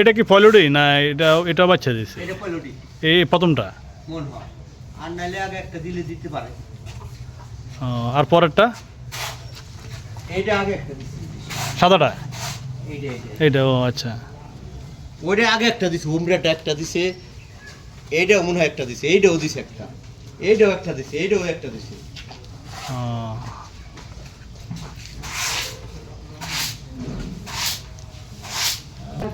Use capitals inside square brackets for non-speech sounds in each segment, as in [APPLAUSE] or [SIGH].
এটা কি পয়লুডি না এটা এটা বাচ্চা দিছে? এই প্রথমটা? আর নাইলে আগে একটা দিলে দিতে পারে। আর পরেরটা? এইটা আগে একটা দিছে। সাদাটা? এইটা ও আচ্ছা। ওইটা আগে একটা দিছে উমরাটা একটা দিছে। এইটাও মনে হয় একটা দিছে এইটাও দিছে একটা। এইটাও একটা দিছে এইটাও একটা দিছে। ও,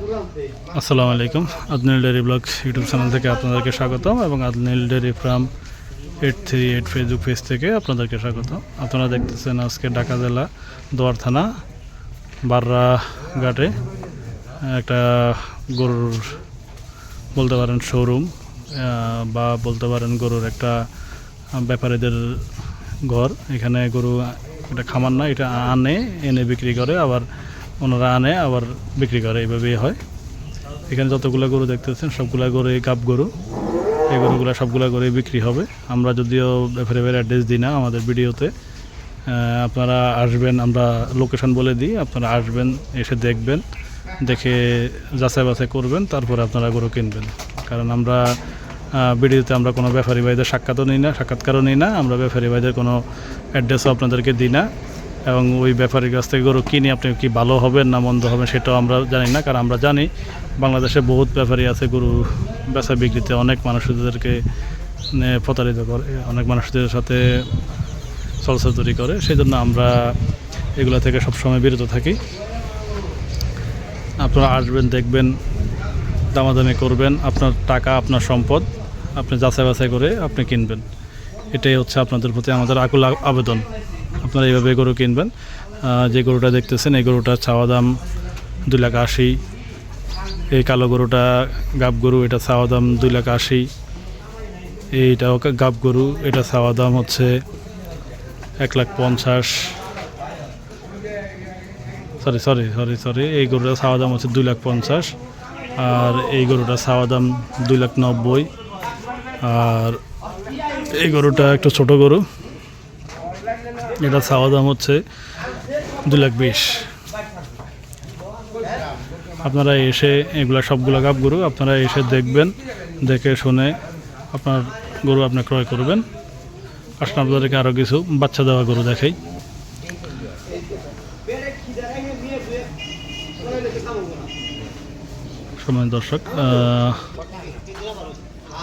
আসসালামু আলাইকুম। Adnil dairy blog YouTube channel থেকে আপনাদেরকে স্বাগতম এবং Adnil dairy farm eight three eight Facebook page থেকে আপনাদেরকে স্বাগত আপনারা দেখতেছেন আজকে ঢাকা জেলা দোয়ার থানা বাররা ঘাটে একটা গরুর বলতে পারেন শোরুম বা বলতে পারেন গরুর একটা ব্যাপারীদের ঘর। এখানে গরু এটা খামার না, এটা আনে, এনে বিক্রি করে, আবার ওনারা আনে, আবার বিক্রি করে, এইভাবেই হয়। এখানে যতগুলো গরু দেখতেছেন, সবগুলা গরু গাব গরু। এই গরুগুলো সবগুলা গরু বিক্রি হবে। আমরা যদিও ব্যাপারে অ্যাড্রেস দিই না আমাদের ভিডিওতে আপনারা আসবেন, আমরা লোকেশন বলে দিই, আপনারা আসবেন, এসে দেখবেন, দেখে যাচাই বাছাই করবেন, তারপরে আপনারা গরু কিনবেন। কারণ আমরা ভিডিওতে আমরা কোনো ব্যাপারী ভাইদের সাক্ষাৎও নিই না, সাক্ষাৎকারও নিই না, আমরা ব্যাপারী ভাইদের কোনো অ্যাড্রেসও আপনাদেরকে দিই না। এবং ওই ব্যাপারীর কাছ থেকে গরু কিনে আপনি কি ভালো হবেন না মন্দ হবেন সেটাও আমরা জানি না কারণ আমরা জানি বাংলাদেশে বহুত ব্যাপারী আছে গরু বেচা বিক্রিতে। অনেক মানুষদেরকে মানে, প্রতারিত করে অনেক মানুষদের সাথে চলচাতুরি করে। সেই জন্য আমরা এগুলো থেকে সবসময় বিরত থাকি। আপনারা আসবেন দেখবেন দামাদামি করবেন আপনার টাকা আপনার সম্পদ আপনি যাচাই বাছাই করে আপনি কিনবেন। এটাই হচ্ছে আপনাদের প্রতি আমাদের আকুল আবেদন। আপনারা এইভাবে গরু কিনবেন। যে গরুটা দেখতেছেন, এই গরুটার চাওয়া দাম দুই লাখ আশি। এই কালো গরুটা গাব গরু, এটা চাওয়া দাম দুই লাখ আশি। এইটাও গাব গরু, এটা চাওয়া দাম হচ্ছে এক লাখ পঞ্চাশ। সরি সরি সরি সরি এই গরুটা চাওয়া দাম হচ্ছে দুই লাখ পঞ্চাশ। আর এই গরুটা চাওয়া দাম দুই লাখ নব্বই। আর এই গরুটা একটু ছোট গরু। এটা চাওয়া দাম হচ্ছে দু লাখ বিশ। আপনারা এসে এগুলা সবগুলো গাব গরু, আপনারা এসে দেখবেন, দেখে শুনে আপনার গরু আপনি ক্রয় করবেন। আসলে আপনাদেরকে আরও কিছু বাচ্চা দেওয়া গরু দেখাই। সময় দর্শক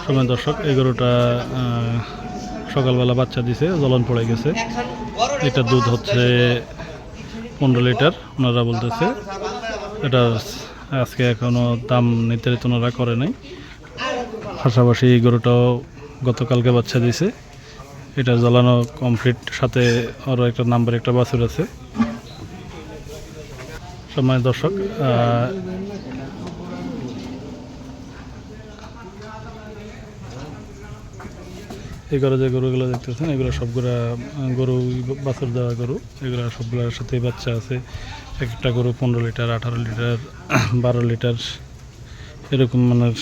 সময় দর্শক, এই গরুটা সকালবেলা বাচ্চা দিছে, জ্বলন পড়ে গেছে। এটা দুধ হচ্ছে পনেরো লিটার, ওনারা বলতেছে। এটা আজকে এখনও দাম নির্ধারিত ওনারা করে নাই। পাশাপাশি গরুটাও গতকালকে বাচ্চা দিছে। এটা জ্বালানো কমপ্লিট সাথে আরও একটা নাম্বার একটা বাছুর আছে। সময় দর্শক এই ঘরে যে গরুগুলো দেখতেছেন, এগুলো সবগুলা গরু, বাছর দেওয়া গরু। এগুলো সবগুলোর সাথে বাচ্চা আছে। এক একটা গরু পনেরো লিটার, আঠারো লিটার, [CLEARS THROAT] বারো লিটার, এরকম মানে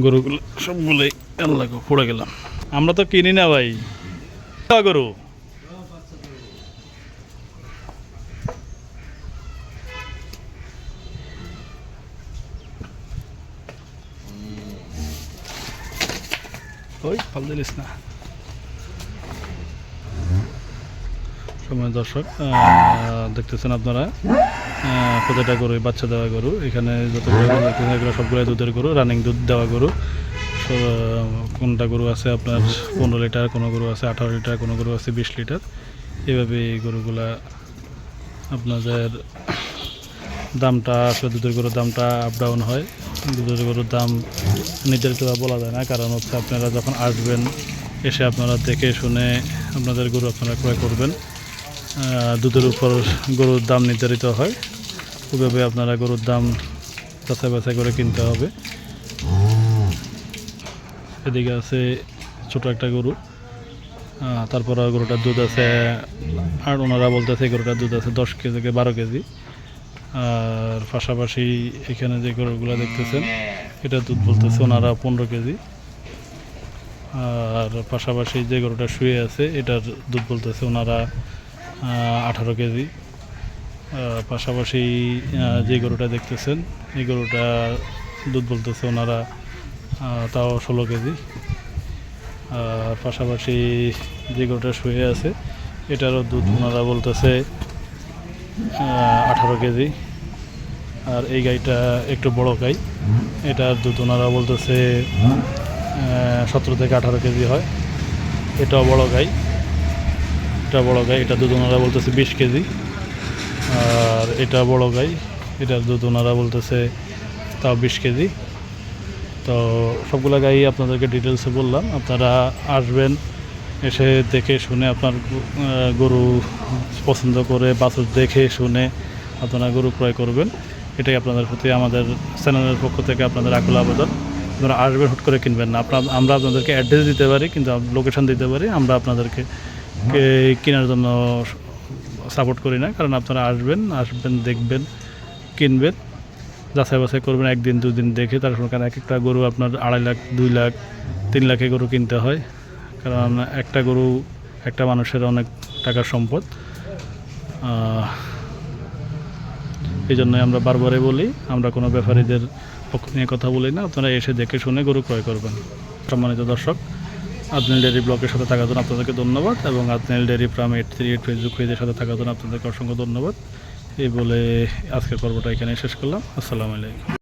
গরুগুলো সবগুলোই আল্লাহ পড়ে গেলাম। আমরা তো কিনি না ভাই। গরু। ওই ফল দিলিস না সময় দর্শক দেখতেছেন আপনারা? প্রতিটা গরু বাচ্চা দেওয়া গরু, এখানে যতগুলো দেখতেছেন সবগুলো দুধের গরু রানিং দুধ দেওয়া গরু। কোনটা গরু আছে আপনার? পনেরো লিটার, কোনো গরু আছে আঠারো লিটার, কোনো গরু আছে বিশ লিটার। এভাবে এই গরুগুলা আপনাদের দামটা আসলে দুধের গরুর দামটা আপ ডাউন হয়। দুধের গরুর দাম নির্ধারিত বলা যায় না, কারণ হচ্ছে আপনারা যখন আসবেন, এসে আপনারা দেখে শুনে আপনাদের গরু আপনারা ক্রয় করবেন। দুধের উপর গরুর দাম নির্ধারিত হয়। ওইভাবে আপনারা গরুর দাম বাছাই বাছাই করে কিনতে হবে। এদিকে আছে ছোট একটা গরু। তারপর গরুটার দুধ আছে, আর ওনারা বলতেছে গরুটার দুধ আছে দশ কেজি থেকে বারো কেজি। আর পাশাপাশি এখানে যে গরুগুলো দেখতেছেন, এটা দুধ বলতেছে ওনারা পনেরো কেজি। আর পাশাপাশি যে গরুটা শুয়ে আছে, এটার দুধ বলতেছে ওনারা আঠারো কেজি। পাশাপাশি যে গরুটা দেখতেছেন, এই গরুটা দুধ বলতেছে ওনারা তাও ষোলো কেজি। আর পাশাপাশি যে গরুটা শুয়ে আছে, এটারও দুধ ওনারা বলতেছে আঠারো কেজি। আর এই গাইটা একটু বড় গাই। এটার দুধ ওনারা বলতেছে সতেরো থেকে আঠারো কেজি হয়। এটাও বড় গাই। এটা বড় গাই। এটা দুধ ওনারা বলতেছে বিশ কেজি। আর এটা বড় গাই। এটার দুধ ওনারা বলতেছে তাও বিশ কেজি। তো সবগুলো গাই আপনাদেরকে ডিটেলসে বললাম। আপনারা আসবেন এসে দেখে শুনে আপনার গরু পছন্দ করে বাছুর দেখে শুনে আপনারা গরু ক্রয় করবেন। এটাই আপনাদের প্রতি আমাদের চ্যানেলের পক্ষ থেকে আপনাদের আকুল আবেদন। আপনারা আসবেন হুট করে কিনবেন না। আপনার আমরা আপনাদেরকে অ্যাড্রেস দিতে পারি কিন্তু লোকেশন দিতে পারি। আমরা আপনাদেরকে কেনার জন্য সাপোর্ট করি না কারণ আপনারা আসবেন আসবেন দেখবেন কিনবেন যাচাই বাছাই করবেন একদিন দুদিন দেখে তারপর কারণ এক একটা গরু আপনার আড়াই লাখ দুই লাখ তিন লাখে গরু কিনতে হয়। কারণ একটা গরু, একটা মানুষের অনেক টাকার সম্পদ। এই জন্যই আমরা বারবারই বলি, আমরা কোনো ব্যাপারীদের পক্ষ নিয়ে কথা বলি না। আপনারা এসে দেখে শুনে গরু ক্রয় করবেন। সম্মানিত দর্শক আদনেল ডেয়ারি ব্লকের সাথে থাকার জন্য আপনাদেরকে ধন্যবাদ এবং Adnil dairy farm eight three eight Facebook পেজের সাথে থাকার জন্য আপনাদেরকে অসংখ্য ধন্যবাদ। এই বলে আজকের পর্বটা এখানে শেষ করলাম। আসসালামু আলাইকুম।